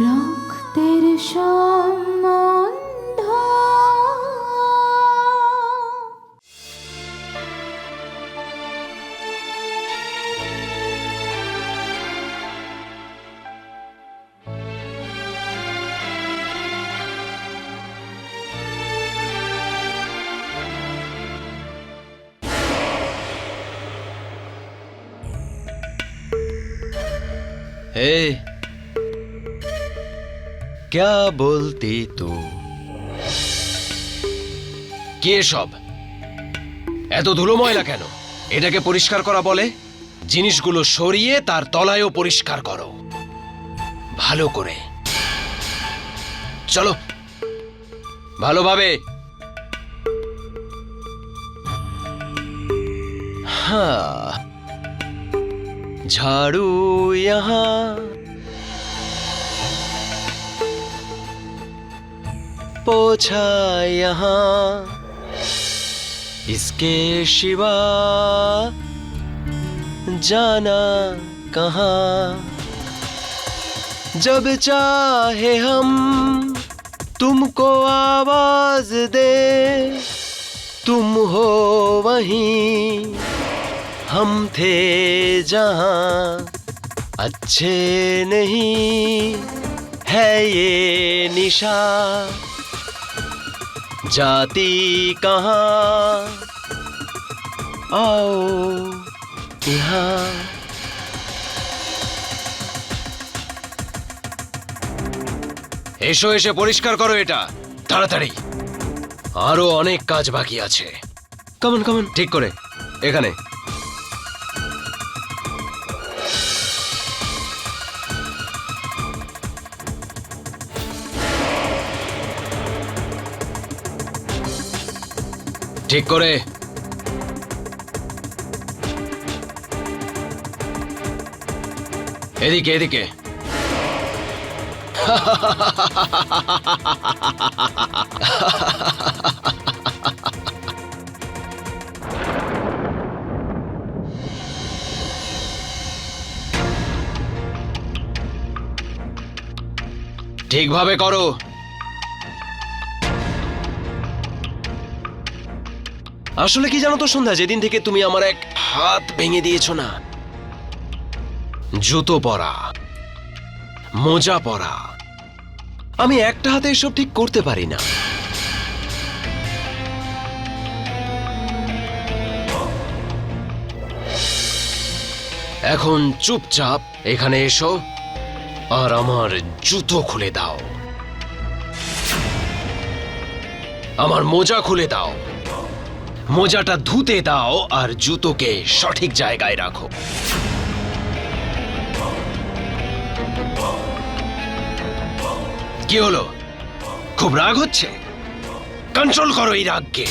রক্তের সম্বন্ধ। हे क्या बोलती तू কে সব এত ধুলো ময়লা কেন এটাকে পরিষ্কার করা বলে জিনিসগুলো সরিয়ে তার তলায়ও পরিষ্কার করো ভালো করে চলো ভালোভাবে হ্যাঁ झाड़ू पोछा यहाँ। इसके शिवा जाना कहाँ? जब चाहे हम तुमको आवाज़ दे, तुम हो वहीं। हम थे जहाँ, अच्छे नहीं है ये निशा। जाती कहाँ आओ यहाँ এসো এসে পরিষ্কার করো এটা তাড়াতাড়ি আরো অনেক কাজ বাকি আছে কমন কমন ঠিক করে এখানে ঠিক করে। এদিকে এদিকে। ঠিকভাবে করো। আসলে কি জানো তো, সন্ধ্যা? যেদিন থেকে তুমি আমার এক হাত ভেঙে দিয়েছ না, জুতো পরা, মোজা পরা, আমি একটা হাতে এসব ঠিক করতে পারি না। এখন চুপচাপ এখানে এসো আর আমার জুতো খুলে দাও। আমার মোজা খুলে দাও। মোজাটা ধুতে দাও আর জুতোকে সঠিক জায়গায় রাখো। কি হলো? খুব রাগ হচ্ছে? কন্ট্রোল করো এই রাগকে।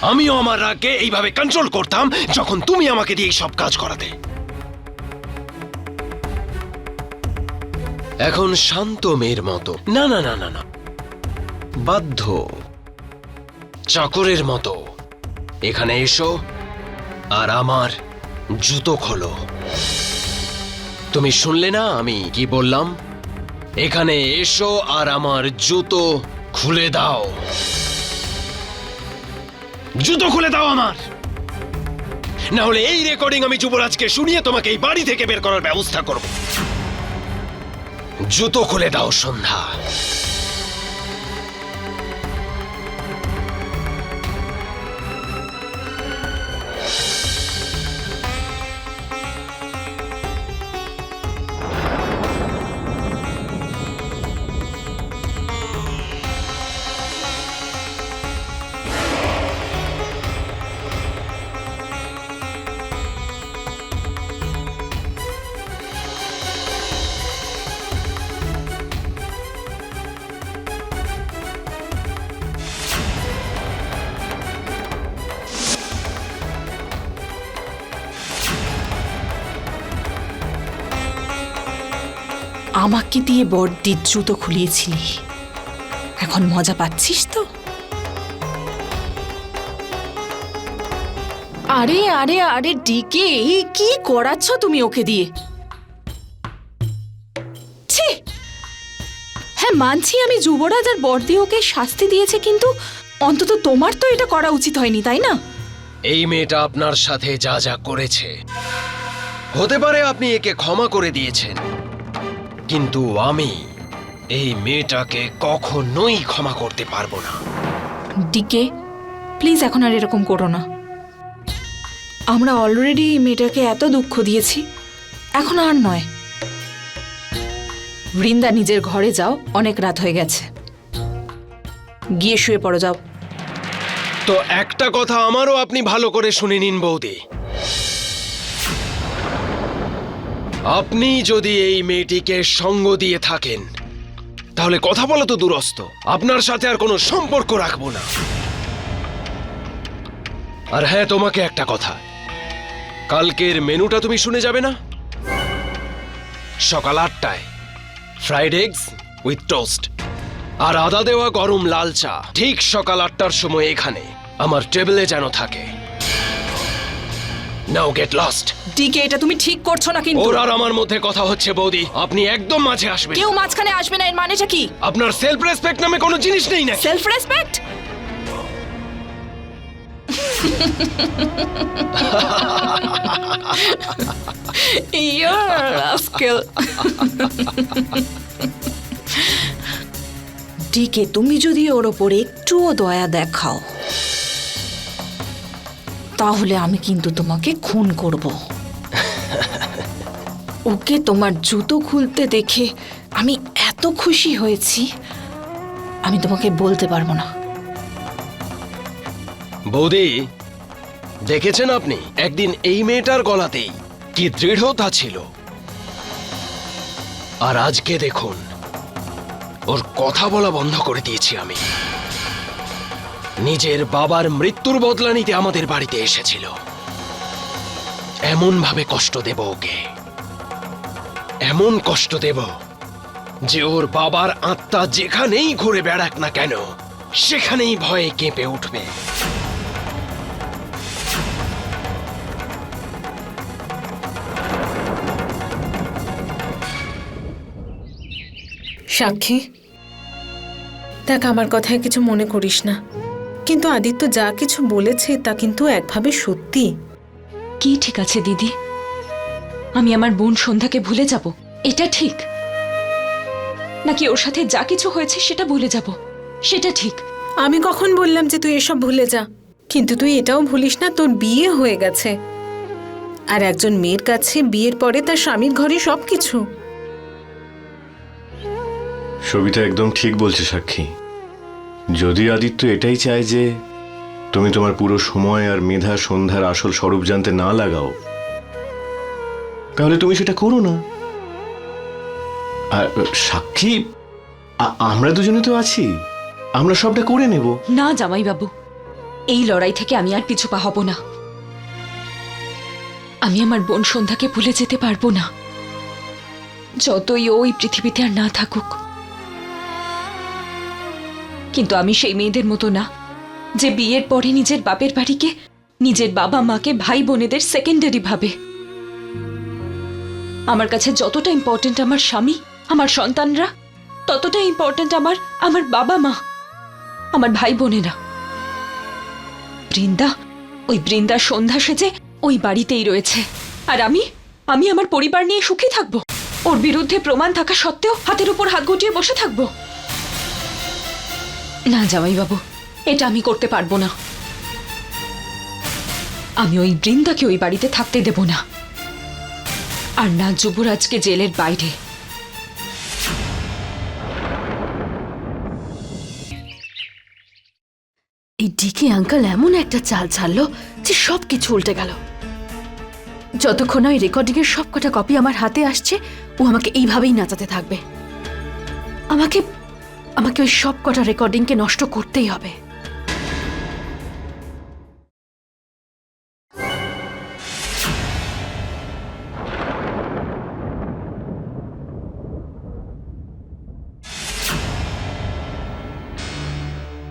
আমিও আমার রাগকে এইভাবে কন্ট্রোল করতাম যখন তুমি আমাকে দিয়ে সব কাজ করাতে। এখন শান্ত মেয়ের মতো। না না না না না। বাধ্য। চাকরের মতো। এখানে এসো আর আমার জুতো খোলো। তুমি শুনলে না আমি কি বললাম? এখানে এসো আর আমার জুতো খুলে দাও। জুতো খুলে দাও আমার। না হলে এই রেকর্ডিং আমি যুবরাজকে শুনিয়ে তোমাকে এই বাড়ি থেকে বের করার ব্যবস্থা করব। জুতো খুলে দাও, সন্ধ্যা। আমাকে দিয়ে বড়দির জুতো খুলিয়েছিলি। এখন মজা পাচ্ছিস তো? আরে আরে আরে, ডিকে কি করাচ্ছ তুমি ওকে দিয়ে? ছি! হ্যাঁ মানছি আমি যুবরাজ আর বর্দি ওকে শাস্তি দিয়েছে, কিন্তু অন্তত তোমার তো এটা করা উচিত হয়নি, তাই না? এই মেয়েটা আপনার সাথে যা যা করেছে। হতে পারে আপনি একে ক্ষমা করে দিয়েছেন। কিন্তু আমি এই মেয়েটাকে কখনোই ক্ষমা করতে পারব না। ডিকে প্লিজ এখন আর এরকম করো না। আমরা অলরেডি এই মেয়েটাকে এত দুঃখ দিয়েছি এখন আর নয়। বৃন্দা নিজের ঘরে যাও অনেক রাত হয়ে গেছে। গিয়ে শুয়ে পড়ো যাও। তো একটা কথা আমারও আপনি ভালো করে শুনে নিন বৌদি। আপনি যদি এই মেয়েটিকে সঙ্গ দিয়ে থাকেন, তাহলে কথা বলা তো দূরস্থ আপনার সাথে আর কোনো সম্পর্ক রাখব না। আর হ্যাঁ তোমাকে একটা কথা। কালকের মেনুটা তুমি শুনে যাবে না? সকাল আটটায়, ফ্রাইড এগস উইথ টোস্ট। আর আদা দেওয়া গরম লাল চা, ঠিক সকাল আটটার সময় এখানে, আমার টেবিলে যেন থাকে। নাও গেট লস্ট ডিকে এটা তুমি ঠিক করছ না কিন্তু। ওর আর আমার মধ্যে কথা হচ্ছে বৌদি। আপনি একদম মাঝে আসবেন। কেউ মাঝখানে আসবে না এর মানেটা কি? আপনার সেলফ রেসপেক্ট নামে কোনো জিনিস নেই না self respect You're a rascal. DK তুমি যদি ওর ওপরে একটুও দয়া দেখাও। তাহলে আমি কিন্তু তোমাকে খুন করব। ওকে তোমার জুতো খুলতে দেখে আমি এত খুশি হয়েছি, আমি তোমাকে বলতে পারব না। বৌদি, দেখেছেন আপনি? একদিন এই মেয়েটার গলাতেই কি দৃঢ়তা ছিল। আর আজকে দেখুন, ওর কথা বলা বন্ধ করে দিয়েছি আমি। নিজের বাবার মৃত্যুর বদলা নিতে আমাদের বাড়িতে এসেছিল। এমন ভাবে কষ্ট দেব ওকে। এমন কষ্ট দেব যে ওর বাবার আত্মা যেখানেই ঘুরে বেড়াক না কেন, সেখানেই ভয়ে কেঁপে উঠবে। সাক্ষী, দেখ, আমার কথায় কিছু মনে করিস না। কিন্তু আদিত্য যা কিছু বলেছে তা কিন্তু একভাবে সত্যি। কি ঠিক আছে দিদি? আমি আমার বোন সন্ধ্যাকে ভুলে যাব এটা ঠিক? নাকি ওর সাথে যা কিছু হয়েছে সেটা ভুলে যাব সেটা ঠিক? আমি কখন বললাম যে তুই এসব ভুলে যা? কিন্তু তুই এটাও ভুলিস না তোর বিয়ে হয়ে গেছে। আর একজন মেয়ের কাছে বিয়ের পরে তার স্বামীর ঘরে সবকিছু। সবিতা একদম ঠিক বলছে সাক্ষী। যদি আদিত্য এটাই চায় যে তুমি তোমার পুরো সময় আর মেধা সন্ধ্যার আসল স্বরূপ জানতে না লাগাও, তাহলে তুমি সেটা করো না। আর সাক্ষী আমরা দুজনে তো আছি, আমরা সবটা করে নেব। না জামাইবাবু, এই লড়াই থেকে আমি আর পিছু পা হব না। আমি আমার বোন সন্ধ্যাকে ভুলে যেতে পারব না। যতই ওই পৃথিবীতে আর না থাকুক কিন্তু আমি সেই মেয়েদের মতো না, যে বিয়ের পরে নিজের বাপের বাড়িকে নিজের বাবা মাকে ভাই বোনেদের সেকেন্ডারি ভাবে। আমার কাছে যতটা ইম্পর্ট্যান্ট আমার স্বামী, আমার সন্তানরা ততটা ইম্পর্ট্যান্ট আমার আমার বাবা মা, আমার ভাই বোনেরা। বৃন্দা, ওই বৃন্দা সন্ধ্যা সেজে ওই বাড়িতেই রয়েছে। আর আমি আমি আমার পরিবার নিয়ে সুখী থাকব। ওর বিরুদ্ধে প্রমাণ থাকা সত্ত্বেও হাতের উপর হাত গুটিয়ে বসে থাকব। না জামাইবাবু এটা আমি করতে পারব না। আমি ওই বৃন্দাকে ওই বাড়িতে থাকতে দেব না। আর না যুবরাজকে জেলের বাইরে। এই ডিকে আঙ্কেল এমন একটা চাল ছাড়লো যে সব কিছু উল্টে গেল। যতক্ষণ ওই রেকর্ডিং এর সব কটা কপি আমার হাতে আসছে, ও আমাকে এইভাবেই নাচাতে থাকবে। আমাকে আমাকে ওই সব কটা রেকর্ডিংকে নষ্ট করতেই হবে।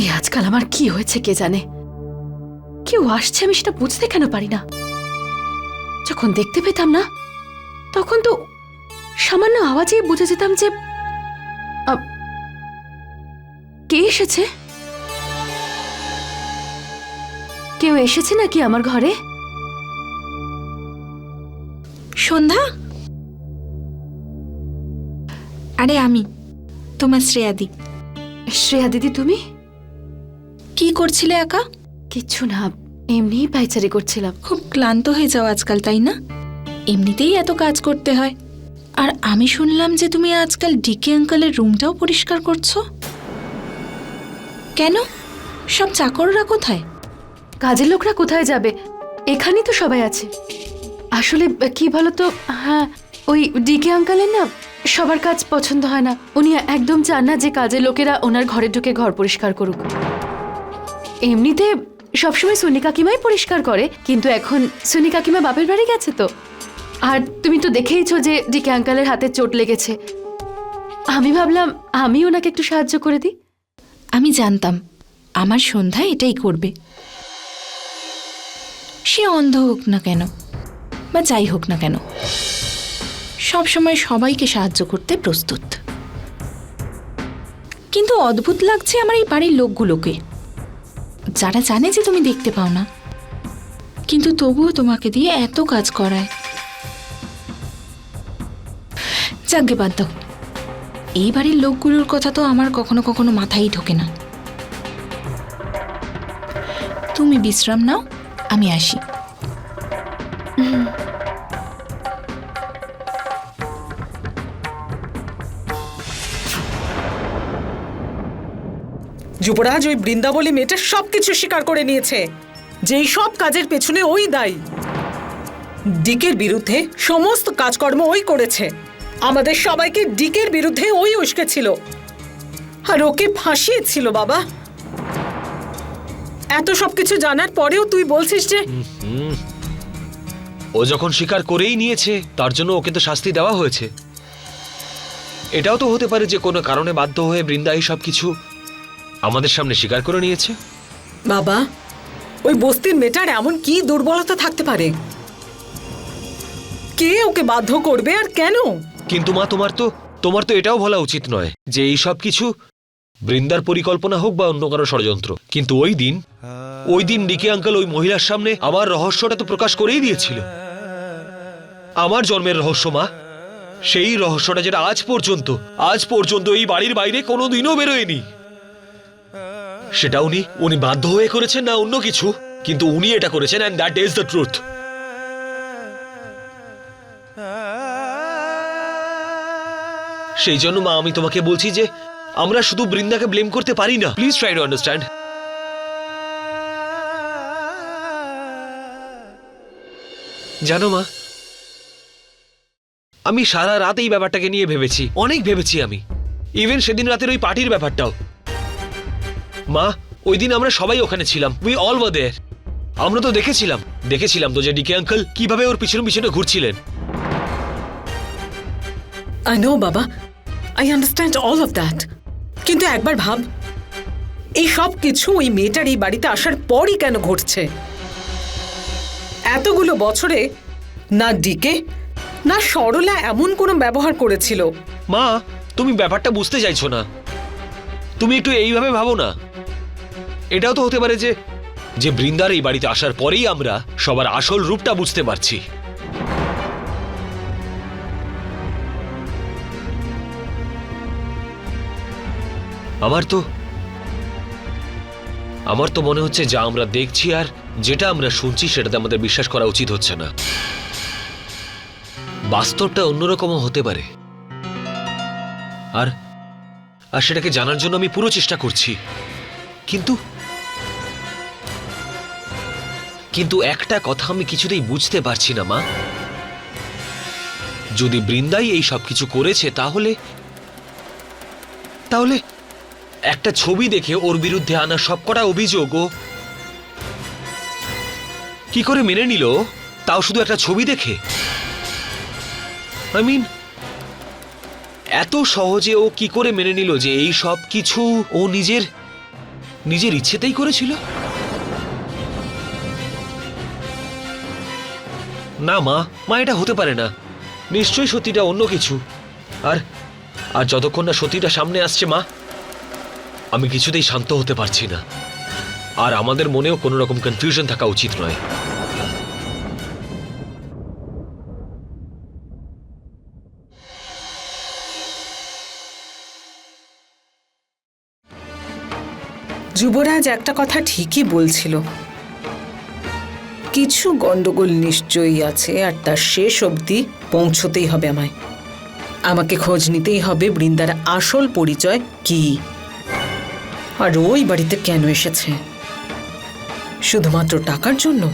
এই আজকাল আমার কি হয়েছে কে জানে? কেউ আসছে আমি সেটা বুঝতে কেন পারি না। যখন দেখতে পেতাম না, তখন তো সামান্য আওয়াজেই বুঝে যেতাম যে কে এসেছে? কেউ এসেছে নাকি আমার ঘরে? সন্ধ্যা? আরে আমি তোমার শ্রেয়াদি। শ্রেয়া দিদি তুমি? কি করছিলে একা? কিচ্ছু না এমনিই পাইচারি করছিলাম। খুব ক্লান্ত হয়ে যাও আজকাল তাই না? এমনিতেই এত কাজ করতে হয়। আর আমি শুনলাম যে তুমি আজকাল ডিকে আঙ্কালের রুমটাও পরিষ্কার করছ। কেন? সব চাকররা কোথায়? কাজের লোকরা কোথায় যাবে? এখানেই তো সবাই আছে। আসলে, কি বলতো? হ্যাঁ ওই ডিকে আঙ্কালের না সবার কাজ পছন্দ হয় না। উনি একদম চান না যে কাজের লোকেরা ওনার ঘরে ঢুকে ঘর পরিষ্কার করুক। এমনিতে সবসময় সুনি কাকিমাই পরিষ্কার করে, কিন্তু এখন সুনি কাকিমা বাপের বাড়ি গেছে তো। আর তুমি তো দেখেইছো যে ডিকে আঙ্কালের হাতে চোট লেগেছে। আমি ভাবলাম, আমি ওনাকে একটু সাহায্য করে দিই। আমি জানতাম, আমার সন্ধ্যা এটাই করবে। সে অন্ধ হোক না কেন, বা যাই হোক না কেন সব সময় সবাইকে সাহায্য করতে প্রস্তুত। কিন্তু অদ্ভুত লাগছে আমার এই বাড়ির লোকগুলোকে। যারা জানে যে তুমি দেখতে পাও না, কিন্তু তবুও তোমাকে দিয়ে এত কাজ করায়। যাকে বাদ দাও। এই বাড়ির লোকগুলোর কথা তো আমার কখনো কখনো মাথায় ঢোকে না। তুমি বিশ্রাম নাও, আমি আসি। যুবরাজ, ওই বৃন্দাবলী মেয়েটা সবকিছু স্বীকার করে নিয়েছে। যেই সব কাজের পেছনে ওই দায়ী। ডিকের বিরুদ্ধে সমস্ত কাজকর্ম ওই করেছে। আমাদের সবাইকে ডিকের বিরুদ্ধে ওই উস্কেছিল আর ওকে ফাঁসিয়েছিল বাবা। এত সবকিছু জানার পরেও তুই বলছিস যে ও যখন স্বীকার করেই নিয়েছে তার জন্য ওকে তো শাস্তি দেওয়া হয়েছে। এটাও তো হতে পারে যে কোনো কারণে বাধ্য হয়ে বৃন্দা এই সব কিছু আমাদের সামনে স্বীকার করে নিয়েছে। বাবা ওই বস্তির মেটার এমন কি দুর্বলতা থাকতে পারে? কে ওকে বাধ্য করবে আর কেন? কিন্তু মা, তোমার তো তোমার তো এটাও বলা উচিত নয় যে এই সব কিছু বৃন্দার পরিকল্পনা হোক বা অন্য কারও ষড়যন্ত্র। কিন্তু ওই দিন ওই দিন ডিকে আঙ্কেল ওই মহিলার সামনে আমার রহস্যটা তো প্রকাশ করেই দিয়েছিল। আমার জন্মের রহস্য, মা, সেই রহস্যটা যেটা আজ পর্যন্ত আজ পর্যন্ত এই বাড়ির বাইরে কোনোদিনও বেরোয়নি। সেটা উনি উনি বাধ্য হয়ে করেছেন না অন্য কিছু, কিন্তু উনি এটা করেছেন and that is the truth সেই জন্য মা, আমি তোমাকে বলছি যে আমরা শুধু বৃন্দাকে ব্লেম করতে পারি না। প্লিজ ট্রাই টু আন্ডারস্ট্যান্ড জানো মা, আমি সারা রাত এই ব্যাপারটাকে নিয়ে ভেবেছি, অনেক ভেবেছি আমি। ইভেন সেদিন রাতের ওই পার্টির ব্যাপারটাও। মা, ওই দিন আমরা সবাই ওখানে ছিলাম। উই অল ওয়ার দেয়ার আমরা তো দেখেছিলাম। দেখেছিলাম তো যে ডিকে আঙ্কেল কীভাবে ওর পিছনে পিছনে ঘুরছিলেন। আই নো বাবা। I understand all of that কিন্তু একবার ভাব, এই সব কিছু ওই মেয়েটার এই বাড়িতে আসার পরই কেন ঘটছে? এতগুলো বছরে না ডিকে, না সরলা এমন কোনো ব্যবহার করেছিল। মা, তুমি ব্যাপারটা বুঝতে চাইছো না। তুমি একটু এইভাবে ভাবো না। এটাও তো হতে পারে যে যে বৃন্দার এই বাড়িতে আসার পরেই আমরা সবার আসল রূপটা বুঝতে পারছি। আমার তো আমার তো মনে হচ্ছে যা আমরা দেখছি আর যেটা আমরা শুনছি সেটাতে আমাদের বিশ্বাস করা উচিত হচ্ছে না। বাস্তবটা অন্যরকমও হতে পারে। আর আর সেটাকে জানার জন্য আমি পুরো চেষ্টা করছি। কিন্তু কিন্তু একটা কথা আমি কিছুতেই বুঝতে পারছি না, মা। যদি বৃন্দাই এই সব কিছু করেছে তাহলে তাহলে একটা ছবি দেখে ওর বিরুদ্ধে আনা সবকটা অভিযোগ ও কি করে মেনে নিল? তাও শুধু একটা ছবি দেখে? আই মিন এত সহজে ও কি করে মেনে নিল যে এই সব কিছু ও নিজের নিজের ইচ্ছেতেই করেছিল? না মা মা, এটা হতে পারে না। নিশ্চয়ই সত্যিটা অন্য কিছু। আর আর যতক্ষণ না সত্যিটা সামনে আসছে মা আমি কিছুতেই শান্ত হতে পারছি না। আর আমাদের মনেও কোনো রকম কনফিউশন থাকা উচিত নয়। যুবরাজ একটা কথা ঠিকই বলছিল। কিছু গন্ডগোল নিশ্চয়ই আছে, আর তার শেষ অবধি পৌঁছতেই হবে আমায়। আমাকে খোঁজ নিতেই হবে বৃন্দার আসল পরিচয় কি। আর ওই বাড়িতে কেন এসেছে? শুধুমাত্র টাকার জন্য?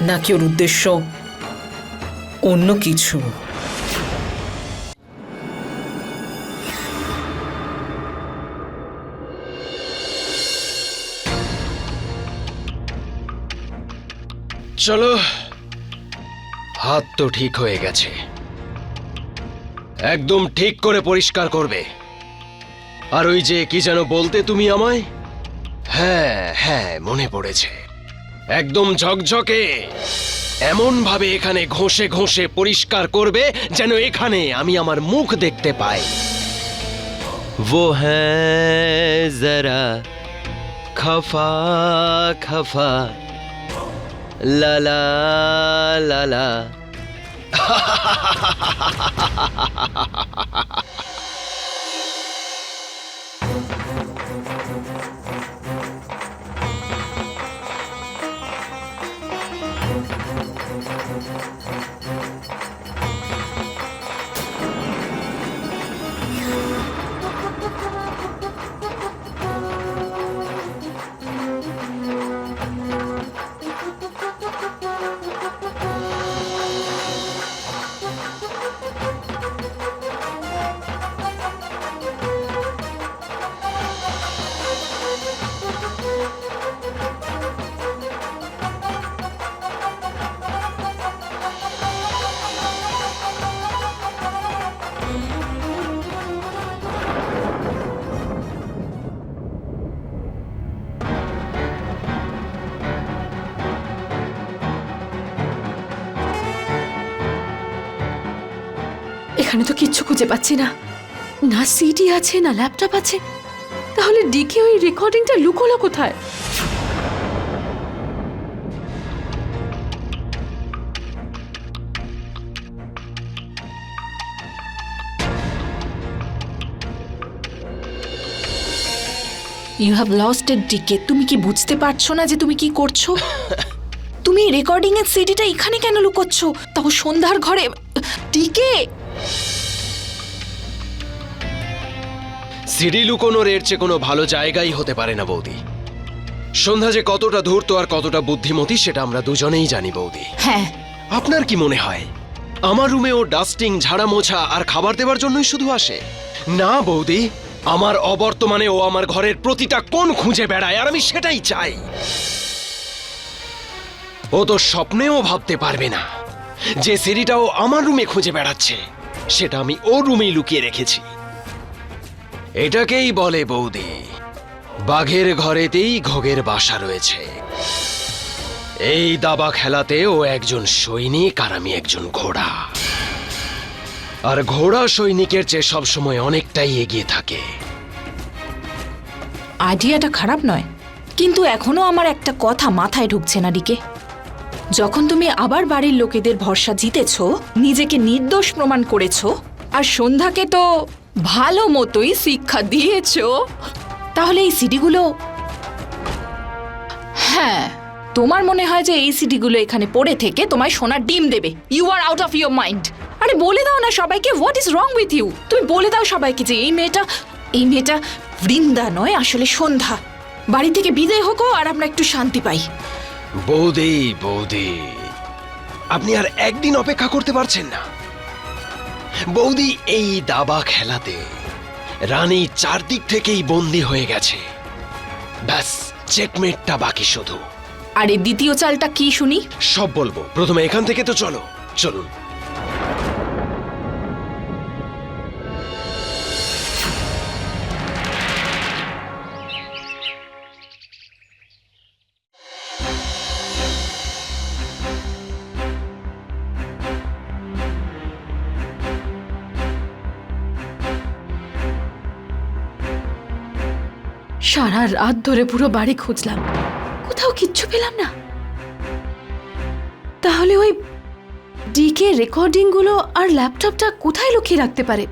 নাকি ওর উদ্দেশ্য অন্য কিছু? চলো। হাত তো ঠিক হয়ে গেছে। একদম ঠিক করে পরিষ্কার করবে। আর ওই যে কি যেন বলতে তুমি আমায় হ্যাঁ হ্যাঁ মনে পড়েছে একদম ঝকঝকে এমন ভাবে এখানে ঘষে ঘষে পরিষ্কার করবে যেন এখানে আমি আমার মুখ দেখতে পাই वो है जरा खफा खफा লা লা এখানে তো কিচ্ছু খুঁজে পাচ্ছি না। না সিডি আছে না ল্যাপটপ আছে। তাহলে ডিকে ওই রেকর্ডিংটা লুকোলো কোথায়? ইউ হ্যাভ লস্ট এর ডিকে তুমি কি বুঝতে পারছ না যে তুমি কি করছ? তুমি রেকর্ডিং এর সিডিটা এখানে কেন লুকোচ্ছ? তাও সন্ধ্যার ঘরে। ডিকে সিডি লুকোনোর এর চেয়ে কোনো ভালো জায়গাই হতে পারে না বৌদি। সন্ধ্যা যে কতটা ধূর্ত আর কতটা বুদ্ধিমতী সেটা আমরা দুজনেই জানি বৌদি। হ্যাঁ। আপনার কি মনে হয় আমার রুমে ও ডাস্টিং ঝাড়া মোছা আর খাবার দেওয়ার জন্যই শুধু আসে? না বৌদি আমার অবর্তমানে ও আমার ঘরের প্রতিটা কোণ খুঁজে বেড়ায় আর আমি সেটাই চাই। ও তো স্বপ্নেও ভাবতে পারবে না যে সিঁড়িটাও আমার রুমে খুঁজে বেড়াচ্ছে। সেটা আমি ও রুমেই লুকিয়ে রেখেছি। এটাকেই বলে বৌদি। বাঘের ঘরেতেই ঘোগের বাসা রয়েছে। এই দাবা খেলাতে ও একজন সৈনিক আর আমি একজন ঘোড়া। আর ঘোড়া সৈনিকের চেয়ে সবসময় অনেকটাই এগিয়ে থাকে। আইডিয়াটা খারাপ নয় কিন্তু এখনও আমার একটা কথা মাথায় ঢুকছে না ডিকে। যখন তুমি আবার বাড়ির লোকেদের ভরসা জিতেছ, নিজেকে নির্দোষ প্রমাণ করেছ, আর সন্ধ্যাকে তো ভালো মতোই শিক্ষা দিয়েছ, তাহলে এই সিডিগুলো হ্যাঁ তোমার মনে হয় যে এই সিডিগুলো এখানে পড়ে থেকে তোমায় সোনার ডিম দেবে। You are out of your mind আরে বলে দাও না সবাইকে what is wrong with you তুমি বলে দাও সবাইকে যে এই মেয়েটা এই মেয়েটা বৃন্দা নয়, আসলে সন্ধ্যা। বাড়ি থেকে বিদায় হোক আর আমরা একটু শান্তি পাই। বৌদি বৌদি। আপনি আর একদিন অপেক্ষা করতে পারছেন না। বৌদি এই দাবা খেলাতে রানী চারদিক থেকেই বন্দি হয়ে গেছে। ব্যাস চেকমেটটা বাকি শুধু। আর এই দ্বিতীয় চালটা কি শুনি? সব বলব। প্রথমে এখান থেকে তো চলো। চলুন। সারা রাত ধরে পুরো বাড়ি খুঁজলাম। কোথাও কিচ্ছু পেলাম না। তাহলে ওই ডিকে রেকর্ডিংগুলো আর ল্যাপটপটা কোথায় লুকিয়ে রাখতে পারে?